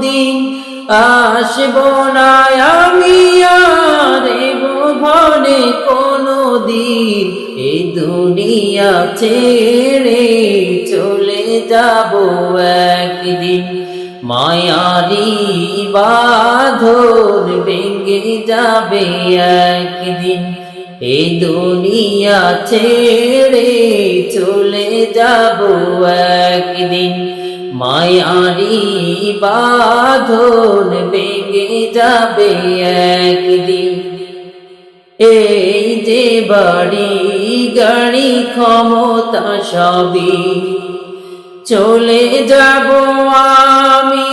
দিন আসব না আমি আর এ ভুবনে কোনো দিন এই দুনিয়া ছেড়ে চলে যাব একদিন। মায়ারি বাঁধন ভেঙে যাবে একদিন। এই দুনিয়া ছেড়ে চলে যাব একদিন। মায়ারি বাঁধন ভেঙে যাবে একদিন। এই যে বাড়ি গাড়ি ক্ষমতা সবই চলে যাব আমি,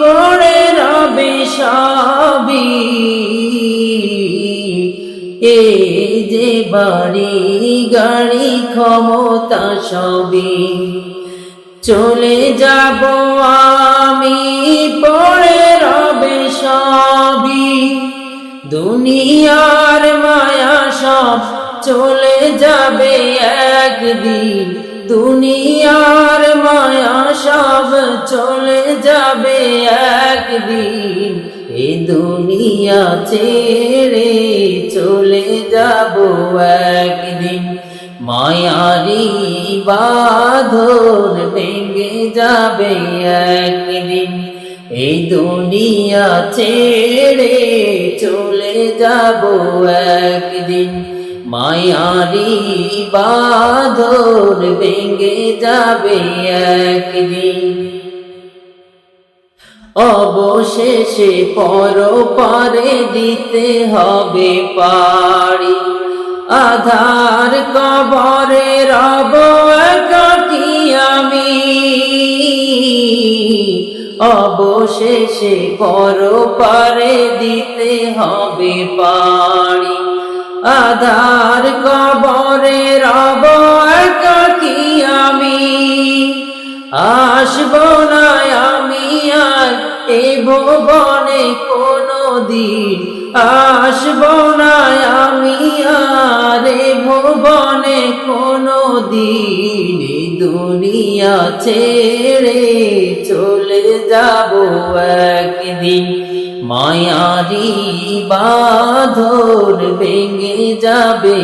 পড়ে রবে সবই। এই যে বাড়ি গাড়ি ক্ষমতা সবই চলে যাব আমি পড়ে রবে সবই। দুনিয়ার মায়া সব চলে যাবে একদিন। দুনিয়ার মায়া সব চলে যাবে একদিন। এ দুনিয়া ছেড়ে চলে যাব একদিন। মায়ারি বাঁধন ভেঙে যাবে একদিন। এই দুনিয়া ছেড়ে চলে যাব একদিন। মায়ারি বাঁধন ভেঙে যাবে একদিন। অবশেষে পর পারে দিতে হবে পারি। আধার কবরে রব একাকি আমি। অবশেষে পর পারে দিতে হবে পারি আধার কবরে রব একাকি আমি। আসব না আমি আর এ ভুবনে কোনো দিন আসব না আমি আর ভুবনে কোনো দিন দুনিয়া ছেড়ে চলে যাব একদিন। মায়ারি বাঁধন ভেঙে যাবে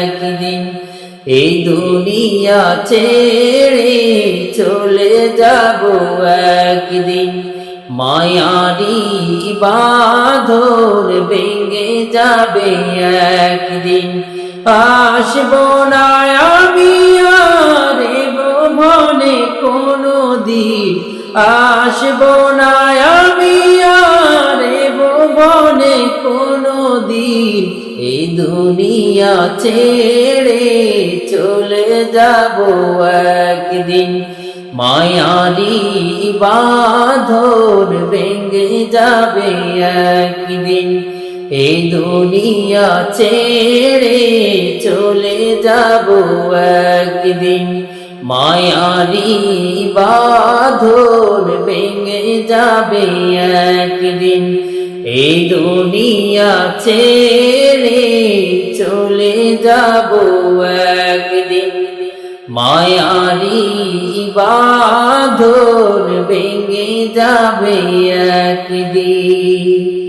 একদিন। এই দুনিয়া ছেড়ে চলে যাব একদিন। মায়ারি বাঁধন ভেঙে যাবে একদিন। আসব না আমি আর এ ভুবনে কোনো দিন আসব না আমি আর এ ভুবনে কোনো দিন এই দুনিয়া ছেড়ে চলে যাব একদিন। মায়ারি বাঁধন ভেঙে যাবে একদিন। এই দুনিয়া ছেড়ে চলে যাব একদিন। মায়ারি বাঁধন ভেঙে যাবে একদিন। এই দুনিয়া ছেড়ে চলে যাব একদিন। মায়ারি বাঁধন ভেঙে যাবে একদিন।